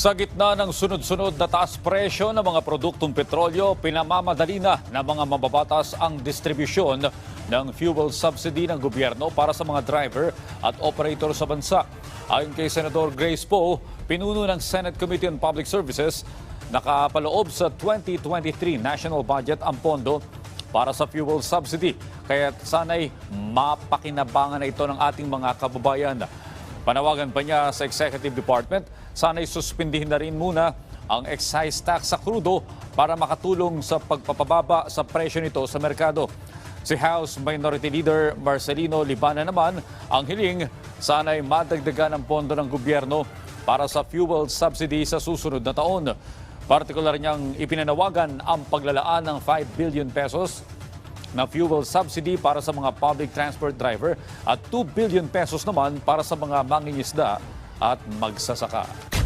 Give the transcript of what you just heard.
Sa gitna ng sunod-sunod na taas presyo ng mga produktong petrolyo, pinamamadali na ng mga mababatas ang distribusyon ng fuel subsidy ng gobyerno para sa mga driver at operator sa bansa. Ayon kay Senador Grace Poe, pinuno ng Senate Committee on Public Services, nakapaloob sa 2023 national budget ang pondo para sa fuel subsidy. Kaya sana'y mapakinabangan na ito ng ating mga kababayan. Panawagan pa niya sa Executive Department, sana'y suspindihin na rin muna ang excise tax sa krudo para makatulong sa pagpapababa sa presyo nito sa merkado. Si House Minority Leader Marcelino Libana naman ang hiling sana'y madagdagan ang pondo ng gobyerno para sa fuel subsidy sa susunod na taon. Partikular niyang ipinanawagan ang paglalaan ng 5 billion pesos na fuel subsidy para sa mga public transport driver at 2 billion pesos naman para sa mga mangingisda at magsasaka.